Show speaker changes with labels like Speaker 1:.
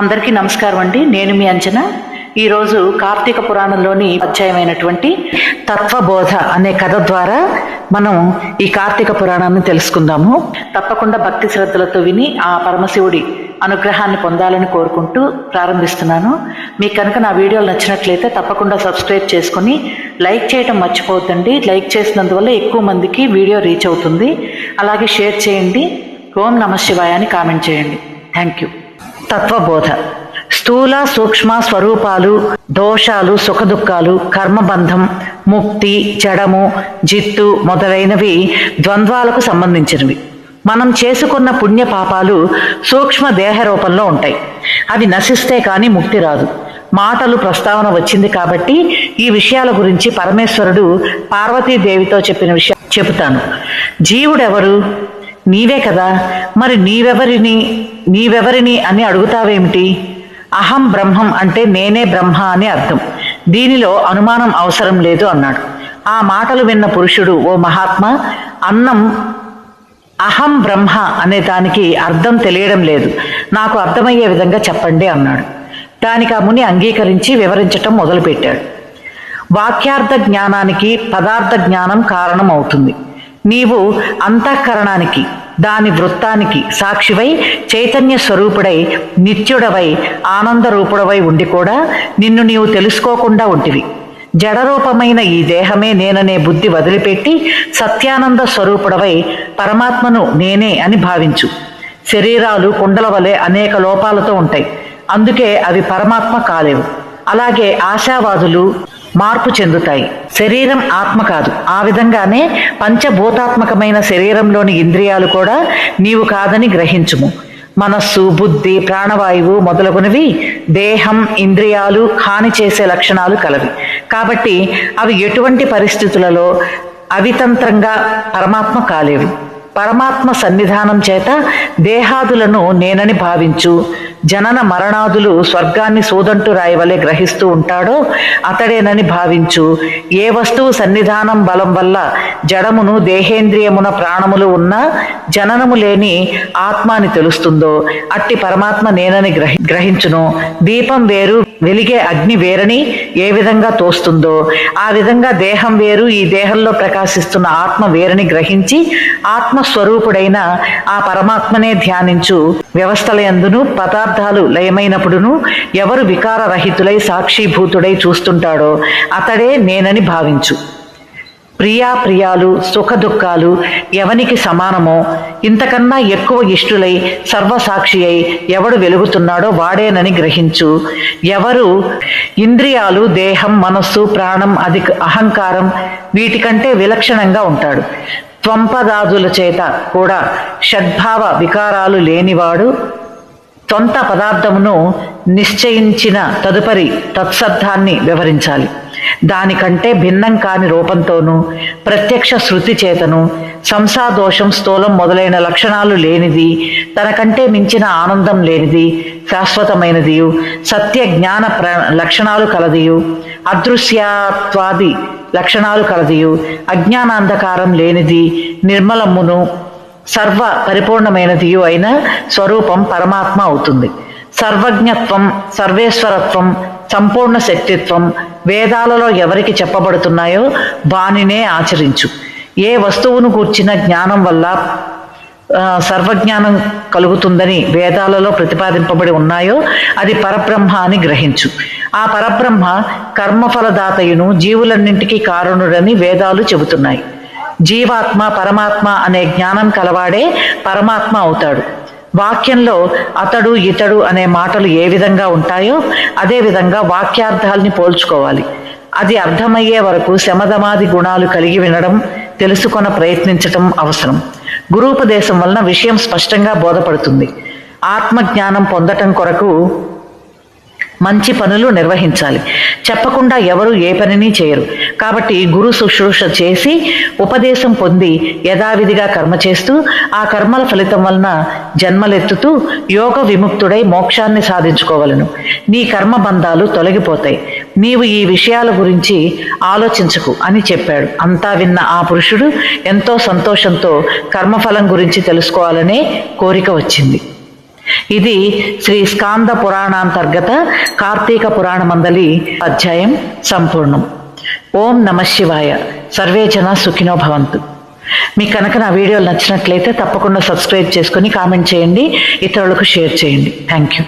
Speaker 1: అందరికీ నమస్కారం అండి. నేను మీ అంచనా ఈరోజు కార్తీక పురాణంలోని అధ్యాయమైనటువంటి తత్వబోధ అనే కథ ద్వారా మనం ఈ కార్తీక పురాణాన్ని తెలుసుకుందాము. తప్పకుండా భక్తి శ్రద్ధలతో విని ఆ పరమశివుడి అనుగ్రహాన్ని పొందాలని కోరుకుంటూ ప్రారంభిస్తున్నాను. మీకు కనుక నా వీడియోలు నచ్చినట్లయితే తప్పకుండా సబ్స్క్రైబ్ చేసుకుని లైక్ చేయటం మర్చిపోవద్దండి. లైక్ చేసినందువల్ల ఎక్కువ మందికి వీడియో రీచ్ అవుతుంది. అలాగే షేర్ చేయండి. ఓం నమ శివాయ అని కామెంట్ చేయండి. Thank you. తత్వబోధ. స్థూల సూక్ష్మ స్వరూపాలు దోషాలు సుఖదుఖాలు కర్మబంధం ముక్తి జడము జిత్తు మొదలైనవి ద్వంద్వాలకు సంబంధించినవి. మనం చేసుకున్న పుణ్యపాపాలు సూక్ష్మ దేహ రూపంలో ఉంటాయి. అవి నశిస్తే కానీ ముక్తి రాదు. మాటలు ప్రస్తావన వచ్చింది కాబట్టి ఈ విషయాల గురించి పరమేశ్వరుడు పార్వతీదేవితో చెప్పిన విషయం చెబుతాను. జీవుడెవరు? నీవే కదా. మరి నీవెవరిని? నీవెవరిని అని అడుగుతావేమిటి? అహం బ్రహ్మం అంటే నేనే బ్రహ్మ అని అర్థం. దీనిలో అనుమానం అవసరం లేదు అన్నాడు. ఆ మాటలు విన్న పురుషుడు ఓ మహాత్మా అన్నం అహం బ్రహ్మ అనే దానికి అర్థం తెలియడం లేదు. నాకు అర్థమయ్యే విధంగా చెప్పండి అన్నాడు. దానికి ఆ ముని అంగీకరించి వివరించటం మొదలుపెట్టాడు. వాక్యార్థ జ్ఞానానికి పదార్థ జ్ఞానం కారణం అవుతుంది నీవు అంతఃకరణానికి దాని వృత్తానికి సాక్షివై చైతన్య స్వరూపుడై నిత్యుడవై ఆనందరూపుడవై ఉండి కూడా నిన్ను నీవు తెలుసుకోకుండా ఉంటివి. జడరూపమైన ఈ దేహమే నేననే బుద్ధి వదిలిపెట్టి సత్యానంద స్వరూపుడవై పరమాత్మను నేనే అని భావించు. శరీరాలు కుండల వలె అనేక లోపాలతో ఉంటాయి. అందుకే అవి పరమాత్మ కాలేవు. అలాగే ఆశావాదులు మార్పు చెందుతాయి. శరీరం ఆత్మ కాదు. ఆ విధంగానే పంచభూతాత్మకమైన శరీరంలోని ఇంద్రియాలు కూడా నీవు కాదని గ్రహించుము. మనస్సు బుద్ధి ప్రాణవాయువు మొదలగునవి దేహం ఇంద్రియాలు హాని చేసే లక్షణాలు కలవి. కాబట్టి అవి ఎటువంటి పరిస్థితులలో అవితంత్రంగా పరమాత్మ కాలేవు. పరమాత్మ సన్నిధానం చేత దేహాదులను నేనని భావించు. జనన మరణాదులు స్వర్గాన్ని సూదంటు రాయవలే గ్రహిస్తూ ఉంటాడో అతడేనని భావించు. ఏ వస్తువు సన్నిధానం బలం వల్ల జడమును దేహేంద్రియమున ప్రాణములు ఉన్నా జననము లేని ఆత్మ అని తెలుస్తుందో అట్టి పరమాత్మ నేనని గ్రహి గ్రహించును. దీపం వేరు వెలిగే అగ్ని వేరని ఏ విధంగా తోస్తుందో ఆ విధంగా దేహం వేరు ఈ దేహంలో ప్రకాశిస్తున్న ఆత్మ వేరని గ్రహించి ఆత్మస్వరూపుడైన ఆ పరమాత్మనే ధ్యానించు. వ్యవస్థల ఎందును పదార్థాలు లయమైనప్పుడును ఎవరు వికార రహితులై సాక్షిభూతుడై చూస్తుంటాడో అతడే నేనని భావించు. ప్రియా ప్రియాలు సుఖ దుఃఖాలు ఎవనికి సమానమో ఇంతకన్నా ఎక్కువ ఇష్టులై సర్వసాక్షి అయి ఎవడు వెలుగుతున్నాడో వాడేనని గ్రహించు. ఎవరు? ఇంద్రియాలు దేహం మనస్సు ప్రాణం అది అహంకారం వీటికంటే విలక్షణంగా ఉంటాడు. త్వంపదాదుల చేత కూడా షడ్భావ వికారాలు లేనివాడు సొంత పదార్థమును నిశ్చయించిన తదుపరి తత్సర్థాన్ని వివరించాలి. దానికంటే భిన్నం కాని రూపంతోనూ ప్రత్యక్ష శృతి చేతను సంసాదోషం స్థూలం మొదలైన లక్షణాలు లేనిది తనకంటే మించిన ఆనందం లేనిది శాశ్వతమైనది సత్య జ్ఞాన ప్ర లక్షణాలు కలదియు అదృశ్యత్వాది లక్షణాలు కలదియు అజ్ఞానాంధకారం లేనిది నిర్మలమును సర్వ పరిపూర్ణమైనదియు అయిన స్వరూపం పరమాత్మ అవుతుంది. సర్వజ్ఞత్వం సర్వేశ్వరత్వం సంపూర్ణ శక్తిత్వం వేదాలలో ఎవరికి చెప్పబడుతున్నాయో వానినే ఆచరించు. ఏ వస్తువును కూర్చిన జ్ఞానం వల్ల సర్వజ్ఞానం కలుగుతుందని వేదాలలో ప్రతిపాదింపబడి ఉన్నాయో అది పరబ్రహ్మ అని గ్రహించు. ఆ పరబ్రహ్మ కర్మఫలదాతయును జీవులన్నింటికీ కారణుడని వేదాలు చెబుతున్నాయి. జీవాత్మ పరమాత్మ అనే జ్ఞానం కలవాడే పరమాత్మ అవుతాడు. వాక్యంలో అతడు ఇతడు అనే మాటలు ఏ విధంగా ఉంటాయో అదే విధంగా వాక్యార్థాల్ని పోల్చుకోవాలి. అది అర్థమయ్యే వరకు శమధమాది గుణాలు కలిగి వినడం తెలుసుకొన ప్రయత్నించటం అవసరం. గురూపదేశం వలన విషయం స్పష్టంగా బోధపడుతుంది. ఆత్మజ్ఞానం పొందటం కొరకు మంచి పనులు నిర్వహించాలి. చెప్పకుండా ఎవరు ఏ పనిని చేయరు. కాబట్టి గురు శుశ్రూష చేసి ఉపదేశం పొంది యథావిధిగా కర్మ చేస్తూ ఆ కర్మల ఫలితం వలన జన్మలెత్తుతూ యోగ విముక్తుడై మోక్షాన్ని సాధించుకోవలను. నీ కర్మ బంధాలు తొలగిపోతాయి. నీవు ఈ విషయాల గురించి ఆలోచించకు అని చెప్పాడు. అంతా విన్న ఆ పురుషుడు ఎంతో సంతోషంతో కర్మఫలం గురించి తెలుసుకోవాలనే కోరిక వచ్చింది. ఇది శ్రీ స్కాంద పురాణాంతర్గత కార్తీక పురాణమందలి అధ్యాయం సంపూర్ణం. ఓం నమ శివాయ. సర్వే జన సుఖినో భవంతు. మీకు కనుక నా వీడియోలు నచ్చినట్లయితే తప్పకుండా సబ్స్క్రైబ్ చేసుకొని కామెంట్ చేయండి ఇతరులకు షేర్ చేయండి. Thank you